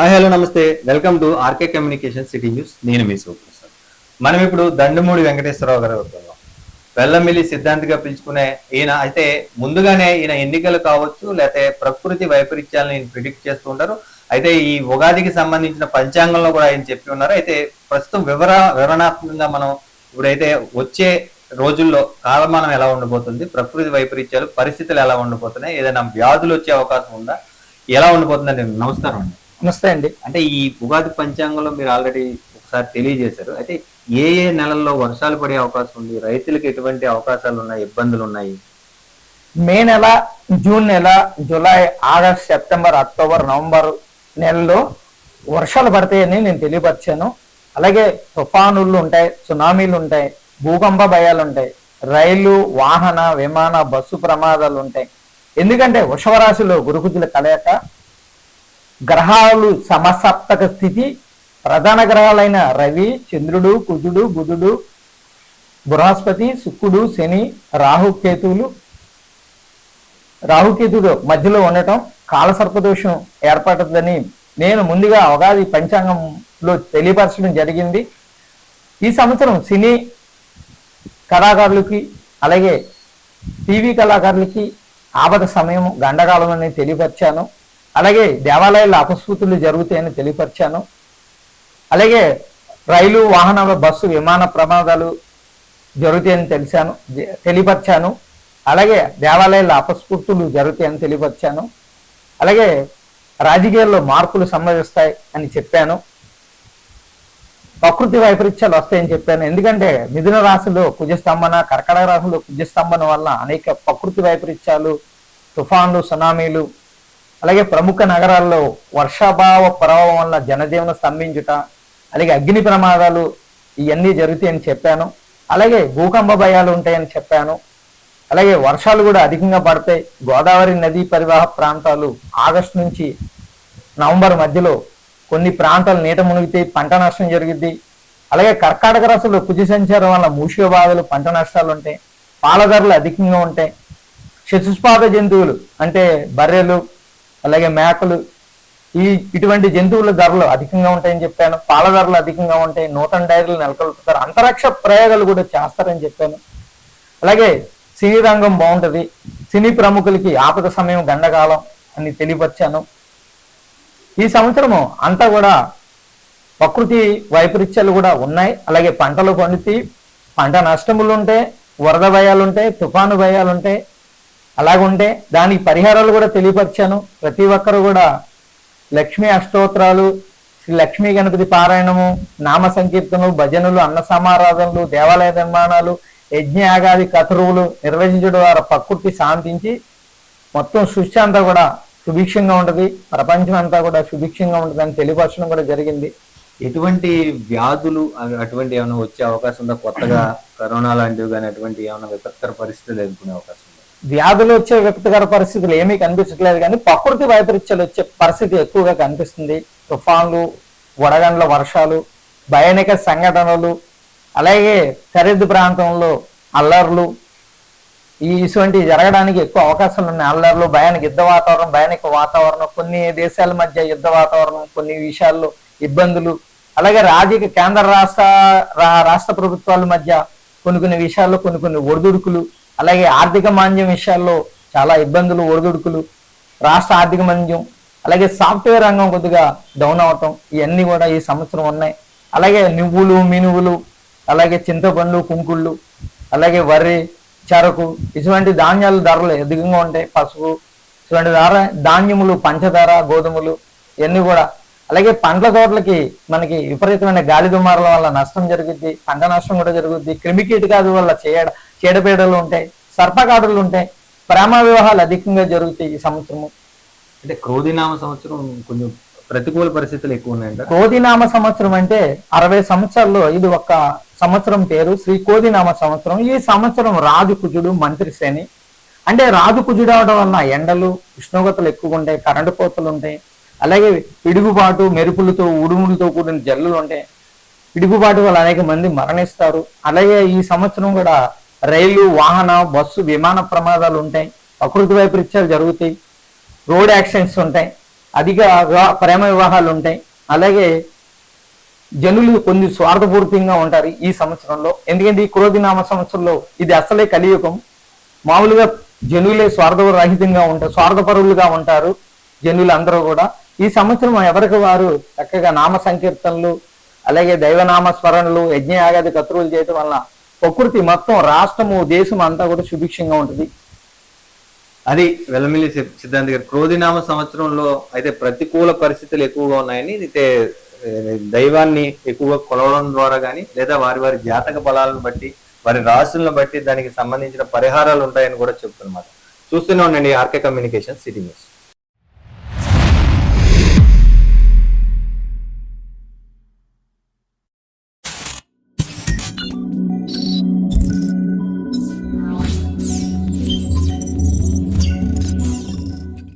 Hi hello నమస్తే. Welcome to R K communication city news. నేను మీ సూప్రసాద్ మనం ఇప్పుడు దండుమూడి వెంకటేశ్వరరావు గారు అవుతున్నాం వెల్లమిల్లి సిద్ధాంతిగా పిలుచుకునే ఈయన అయితే ముందుగానే ఈయన ఎన్నికలు కావచ్చు లేకపోతే ప్రకృతి వైపరీత్యాలను ఈయన ప్రిడిక్ట్ చేస్తూ ఉంటారు. అయితే ఈ ఉగాదికి సంబంధించిన పంచాంగంలో కూడా ఆయన చెప్పి ఉన్నారు. అయితే ప్రస్తుతం వివర వివరణాత్మకంగా మనం ఇప్పుడైతే వచ్చే రోజుల్లో కాలమానం ఎలా ఉండబోతుంది ప్రకృతి వైపరీత్యాలు పరిస్థితులు ఎలా ఉండబోతున్నాయి ఏదైనా వ్యాధులు వచ్చే అవకాశం ఉందా ఎలా ఉండబోతుందండి నమస్కారం అండి. నమస్తే అండి అంటే ఈ ఉగాది పంచాంగంలో మీరు ఆల్రెడీ ఒకసారి తెలియజేశారు. అయితే ఏ ఏ నెలల్లో వర్షాలు పడే అవకాశం ఉంది? రైతులకు ఎటువంటి అవకాశాలు ఉన్నాయి? ఇబ్బందులు ఉన్నాయి? మే నెల జూన్ నెల July August September October November నెలలో వర్షాలు పడతాయని నేను తెలియపరిచాను. అలాగే తుఫానులు ఉంటాయి సునామీలు ఉంటాయి భూకంప భయాలు ఉంటాయి రైలు వాహన విమాన బస్సు ప్రమాదాలు ఉంటాయి. ఎందుకంటే వృషభ రాశిలో గురుకుజుల కలయిక గ్రహాలు సమసప్తక స్థితి ప్రధాన గ్రహాలైన రవి చంద్రుడు కుజుడు బుధుడు బృహస్పతి శుక్రుడు శని రాహుకేతువులు రాహుకేతుడు మధ్యలో ఉండటం కాలసర్పదోషం ఏర్పడుతుందని నేను ముందుగా ఉగాది పంచాంగంలో తెలియపరచడం జరిగింది. ఈ సంవత్సరం సినీ కళాకారులకి అలాగే టీవీ కళాకారులకి ఆపద సమయం గండకాలం అని తెలియపరిచాను. అలాగే దేవాలయాల్లో అపస్ఫూతులు జరుగుతాయని తెలియపరిచాను. అలాగే రైలు వాహనాల బస్సు విమాన ప్రమాదాలు జరుగుతాయని తెలిసాను తెలియపరిచాను. అలాగే దేవాలయాల్లో అపస్ఫూర్తులు జరుగుతాయని తెలియపరిచాను. అలాగే రాజకీయాల్లో మార్పులు సంభవిస్తాయి అని చెప్పాను. ప్రకృతి వైపరీత్యాలు వస్తాయని చెప్పాను. ఎందుకంటే మిథున రాశిలో కుజస్తంభన కర్కటక రాశిలో కుజస్తంభన వల్ల అనేక ప్రకృతి వైపరీత్యాలు తుఫాన్లు సునామీలు అలాగే ప్రముఖ నగరాల్లో వర్షాభావ ప్రభావం వల్ల జనజీవనం స్తంభించుట అలాగే అగ్ని ప్రమాదాలు ఇవన్నీ జరుగుతాయని చెప్పాను. అలాగే భూకంప భయాలు ఉంటాయని చెప్పాను. అలాగే వర్షాలు కూడా అధికంగా పడతాయి. గోదావరి నదీ పరివాహ ప్రాంతాలు ఆగస్టు నుంచి నవంబర్ మధ్యలో కొన్ని ప్రాంతాలు నీట మునిగితే పంట నష్టం జరుగుద్ది. అలాగే కర్కాటక రాశిలో కుజి సంచారం వల్ల మూషిక బాధలు పంట నష్టాలు ఉంటాయి. పాల ధరలు అధికంగా ఉంటాయి. చతుష్పాద జంతువులు అంటే బర్రెలు అలాగే మేకలు ఈ ఇటువంటి జంతువుల ధరలు అధికంగా ఉంటాయని చెప్పాను పాల ధరలు అధికంగా ఉంటాయి నూతన డైరీలు నెలకొల్పుతారు అంతరిక్ష ప్రయోగాలు కూడా చేస్తారని చెప్పాను. అలాగే సినీ రంగం బాగుంటుంది సినీ ప్రముఖులకి ఆపద సమయం గండకాలం అని తెలియపరిచాను. ఈ సంవత్సరము అంతా కూడా ప్రకృతి వైపరీత్యాలు కూడా ఉన్నాయి అలాగే పంటలు పండుతాయి పంట నష్టములు ఉంటాయి వరద భయాలు ఉంటాయి తుఫాను భయాలు ఉంటాయి అలాగుంటే దానికి పరిహారాలు కూడా తెలియపరిచాను. ప్రతి ఒక్కరు కూడా లక్ష్మీ అష్టోత్తరాలు శ్రీ లక్ష్మీ గణపతి పారాయణము నామ సంకీర్తనలు భజనలు అన్న సమారాధనలు దేవాలయ నిర్మాణాలు యజ్ఞయాగాది కథరువులు నిర్వహించడం ద్వారా ప్రకృతి శాంతించి మొత్తం సృష్టి అంతా కూడా సుభిక్షంగా ఉంటది. ప్రపంచం అంతా కూడా సుభిక్షంగా ఉంటుంది అని తెలియపరచడం కూడా జరిగింది. ఎటువంటి వ్యాధులు అటువంటి ఏమైనా వచ్చే అవకాశం ఉందా? కొత్తగా కరోనా లాంటివి కానీ అటువంటి ఏమైనా విపత్కర పరిస్థితులు ఎదుర్కొనే అవకాశం వ్యాధులు వచ్చే వ్యక్తిగత పరిస్థితులు ఏమీ కనిపించట్లేదు కానీ ప్రకృతి వైపరీత్యాలు వచ్చే పరిస్థితి ఎక్కువగా కనిపిస్తుంది. తుఫాన్లు వడగండ్ల వర్షాలు భయానక సంఘటనలు అలాగే ఖరీదు ప్రాంతంలో అల్లర్లు. ఈ ఇటువంటివి జరగడానికి ఎక్కువ అవకాశాలు ఉన్నాయి. అల్లర్లు భయానికి యుద్ధ వాతావరణం భయానక వాతావరణం కొన్ని దేశాల మధ్య యుద్ధ వాతావరణం కొన్ని విషయాల్లో ఇబ్బందులు. అలాగే రాజకీయ కేంద్ర రాష్ట్ర రా- రాష్ట్ర ప్రభుత్వాల మధ్య కొన్ని కొన్ని విషయాల్లో కొన్ని కొన్ని ఒడిదుడుకులు. అలాగే ఆర్థిక మాంద్యం విషయాల్లో చాలా ఇబ్బందులు ఒడిదుడుకులు రాష్ట్ర ఆర్థిక మాంద్యం అలాగే సాఫ్ట్వేర్ రంగం కొద్దిగా డౌన్ అవటం ఇవన్నీ కూడా ఈ సంవత్సరం ఉన్నాయి. అలాగే నువ్వులు మినువులు అలాగే చింతపండు కుంకుళ్ళు అలాగే వరి చెరకు ఇటువంటి ధాన్యాల ధరలు అధికంగా ఉంటాయి. పసుపు ఇటువంటి ధర ధాన్యములు పంచదార గోధుమలు ఇవన్నీ కూడా. అలాగే పండ్ల తోటలకి మనకి విపరీతమైన గాలి దుమారుల వల్ల నష్టం జరుగుద్ది పంట నష్టం కూడా జరుగుద్ది. క్రిమి కీటకాదు వల్ల చేయడం చీడపీడలు ఉంటాయి సర్పకాడులు ఉంటాయి ప్రేమ వివాహాలు అధికంగా జరుగుతాయి ఈ సంవత్సరము. అంటే క్రోధినామ సంవత్సరం కొంచెం ప్రతికూల పరిస్థితులు ఎక్కువ ఉన్నాయంట. కోదినామ సంవత్సరం అంటే అరవై సంవత్సరాల్లో ఇది ఒక సంవత్సరం పేరు. శ్రీ కోదినామ సంవత్సరం ఈ సంవత్సరం రాజు కుజుడు మంత్రి శ్రేణి అంటే రాజు కుజుడు అవడం వల్ల ఎండలు ఉష్ణోగ్రతలు ఎక్కువగా ఉంటాయి కరెంటు కోతలు ఉంటాయి. అలాగే పిడుగుబాటు మెరుపులతో ఉడుములతో కూడిన జల్లులు ఉంటాయి. పిడుగుబాటు వల్ల అనేక మంది మరణిస్తారు. అలాగే ఈ సంవత్సరం కూడా రైలు వాహన బస్సు విమాన ప్రమాదాలు ఉంటాయి. ప్రకృతి వైపరీత్యాలు జరుగుతాయి. రోడ్ యాక్సిడెంట్స్ ఉంటాయి. అధిక ప్రేమ వివాహాలు ఉంటాయి. అలాగే జనులు కొన్ని స్వార్థపూరితంగా ఉంటారు ఈ సంవత్సరంలో. ఎందుకంటే ఈ క్రోధినామ సంవత్సరంలో ఇది అసలే కలియుగం. మామూలుగా జనులే స్వార్థరహితంగా ఉంటారు స్వార్థపరులుగా ఉంటారు జనులు అందరూ కూడా. ఈ సంవత్సరం ఎవరికి వారు చక్కగా నామ సంకీర్తనలు అలాగే దైవనామ స్మరణలు యజ్ఞయాగాది కత్రువులు చేయటం వల్ల ప్రకృతి మొత్తం రాష్ట్రము దేశం అంతా కూడా సుభిక్షంగా ఉంటుంది. అది వెల్లమిల్లి సి- సిద్ధాంతి గారు క్రోధినామ సంవత్సరంలో అయితే ప్రతికూల పరిస్థితులు ఎక్కువగా ఉన్నాయని అయితే దైవాన్ని ఎక్కువగా కొలవడం ద్వారా కానీ లేదా వారి వారి జాతక బలాలను బట్టి వారి రాశులను బట్టి దానికి సంబంధించిన పరిహారాలు ఉంటాయని కూడా చెప్తున్నమాట చూస్తూనే ఉండండి ఆర్కే కమ్యూనికేషన్ సిటీ న్యూస్.